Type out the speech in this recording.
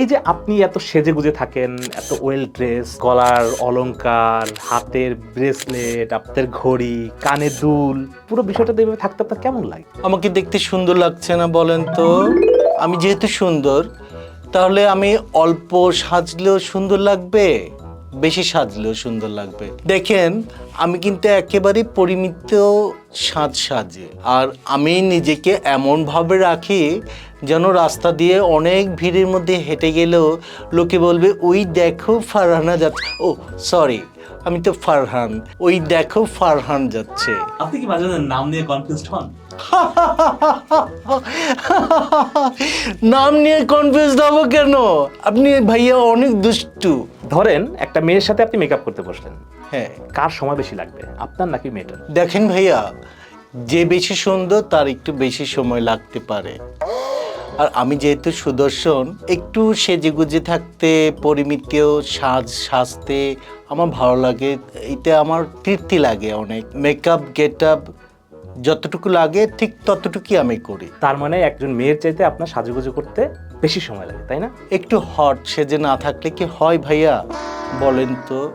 এই যে আপনি এত সেজে গুজে থাকেন, এত ওয়েল ড্রেস গলার অলংকার, হাতের ব্রেসলেট আপনার ঘড়ি কানে দুল, পুরো বিষয়টা এইভাবে থাকতে আপনার কেমন লাগে? আমাকে দেখতে সুন্দর লাগছে না বলেন তো? আমি যেহেতু সুন্দর, তাহলে আমি অল্প সাজলেও সুন্দর লাগবে? বেশি সাজলেও সুন্দর লাগবে। দেখেন আমি কিন্তু একেবারে পরিমিত সাজ সাজে। আর আমি নিজেকে এমনভাবে রাখি যেন রাস্তা দিয়ে অনেক ভিড়ের মধ্যে হেঁটে গেলেও লোকে বলবে ওই দেখো ফারহানা যাচ্ছে। ও সরি আমি তো ফারহান। ওই দেখো ফারহান যাচ্ছে। আপনি কি মাঝে নাম নিয়ে কনফিউজড হন? নাম নিয়ে কনফিউজ হব কেন? আপনি ভাইয়া অনেক দুষ্টু। ধরেন একটা মেয়ের সাথে আপনি মেকআপ করতে বসলেন। হ্যাঁ। কার সময় বেশি লাগবে? আপনার নাকি মেয়েটার? দেখেন ভাইয়া যে বেশি সুন্দর তার একটু বেশি সময় লাগতে পারে। আর আমি যেহেতু সুদর্শন একটু সেজে গুজে থাকতে পরিমিত সাজ সাজতে আমার ভালো লাগে। এটা আমার তৃপ্তি লাগে অনেক। মেকআপ গেট আপ যতটুকু লাগে ঠিক ততটুকুই আমি করি। তার মানে একজন মেয়ের চাইতে আপনার সাজুগুজু করতে বেশি সময় লাগে তাই না? একটু হট সেজে না থাকলে কি হয় ভাইয়া? বলেন তো।